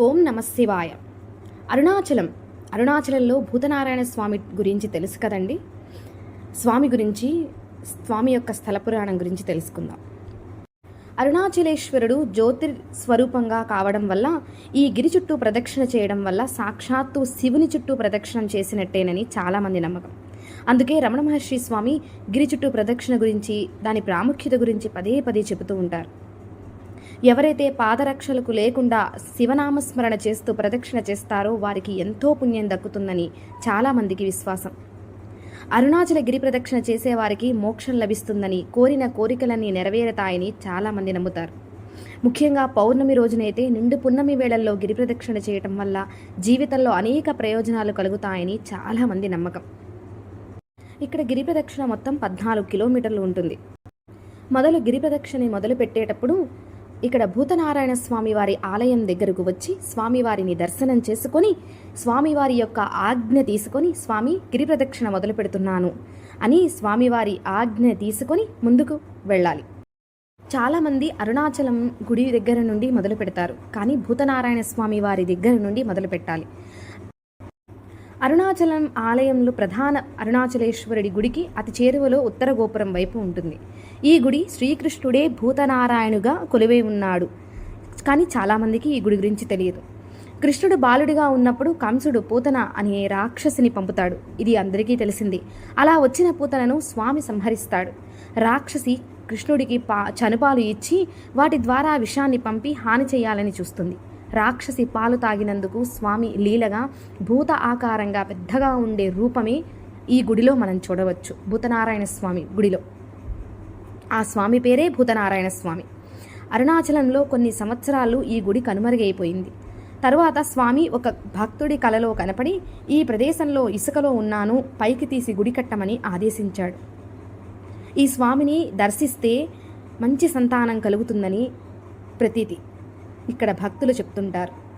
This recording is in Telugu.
ఓం నమ శివాయ. అరుణాచలం. అరుణాచలంలో భూతనారాయణ స్వామి గురించి తెలుసు కదండి? స్వామి గురించి స్వామి యొక్క స్థల పురాణం గురించి తెలుసుకుందాం. అరుణాచలేశ్వరుడు జ్యోతిర్ స్వరూపంగా కావడం వల్ల ఈ గిరి చుట్టూ ప్రదక్షిణ చేయడం వల్ల సాక్షాత్తు శివుని చుట్టూ ప్రదక్షిణం చేసినట్టేనని చాలామంది నమ్మకం. అందుకే రమణ మహర్షి స్వామి గిరి చుట్టూ ప్రదక్షిణ గురించి దాని ప్రాముఖ్యత గురించి పదే పదే చెబుతూ ఉంటారు. ఎవరైతే పాదరక్షలకు లేకుండా శివనామస్మరణ చేస్తూ ప్రదక్షిణ చేస్తారో వారికి ఎంతో పుణ్యం దక్కుతుందని చాలామందికి విశ్వాసం. అరుణాచల గిరి ప్రదక్షిణ చేసేవారికి మోక్షం లభిస్తుందని కోరిన కోరికలన్నీ నెరవేరతాయని చాలామంది నమ్ముతారు. ముఖ్యంగా పౌర్ణమి రోజునైతే నిండు పున్నమి వేళల్లో గిరి ప్రదక్షిణ చేయటం వల్ల జీవితంలో అనేక ప్రయోజనాలు కలుగుతాయని చాలామంది నమ్మకం. ఇక్కడ గిరి ప్రదక్షిణ మొత్తం పద్నాలుగు కిలోమీటర్లు ఉంటుంది. మొదలు గిరి ప్రదక్షిణ మొదలు పెట్టేటప్పుడు ఇక్కడ భూతనారాయణ స్వామి వారి ఆలయం దగ్గరకు వచ్చి స్వామివారిని దర్శనం చేసుకొని స్వామివారి యొక్క ఆజ్ఞ తీసుకొని స్వామి గిరి ప్రదక్షిణ మొదలు పెడుతున్నాను అని స్వామివారి ఆజ్ఞ తీసుకొని ముందుకు వెళ్ళాలి. చాలామంది అరుణాచలం గుడి దగ్గర నుండి మొదలు పెడతారు. కానీ భూతనారాయణ స్వామి వారి దగ్గర నుండి మొదలు పెట్టాలి. అరుణాచలం ఆలయంలో ప్రధాన అరుణాచలేశ్వరుడి గుడికి అతి చేరువలో ఉత్తర గోపురం వైపు ఉంటుంది. ఈ గుడి శ్రీకృష్ణుడే భూతనారాయణుగా కొలువై ఉన్నాడు. కానీ చాలామందికి ఈ గుడి గురించి తెలియదు. కృష్ణుడు బాలుడిగా ఉన్నప్పుడు కంసుడు పూతన అనే రాక్షసిని పంపుతాడు. ఇది అందరికీ తెలిసింది. అలా వచ్చిన పూతనను స్వామి సంహరిస్తాడు. రాక్షసి కృష్ణుడికి పా చనుపాలు ఇచ్చి వాటి ద్వారా విషాన్ని పంపి హాని చేయాలని చూస్తుంది. రాక్షసి పాలు తాగినందుకు స్వామి లీలగా భూత ఆకారంగా పెద్దగా ఉండే రూపమే ఈ గుడిలో మనం చూడవచ్చు. భూతనారాయణ స్వామి గుడిలో. ఆ స్వామి పేరే భూతనారాయణ స్వామి. అరుణాచలంలో కొన్ని సంవత్సరాలు ఈ గుడి కనుమరుగైపోయింది. తరువాత స్వామి ఒక భక్తుడి కలలో కనపడి ఈ ప్రదేశంలో ఇసుకలో ఉన్నాను పైకి తీసి గుడి కట్టమని ఆదేశించాడు. ఈ స్వామిని దర్శిస్తే మంచి సంతానం కలుగుతుందని ప్రతీతి. ఇక్కడ భక్తులు చెప్తుంటారు.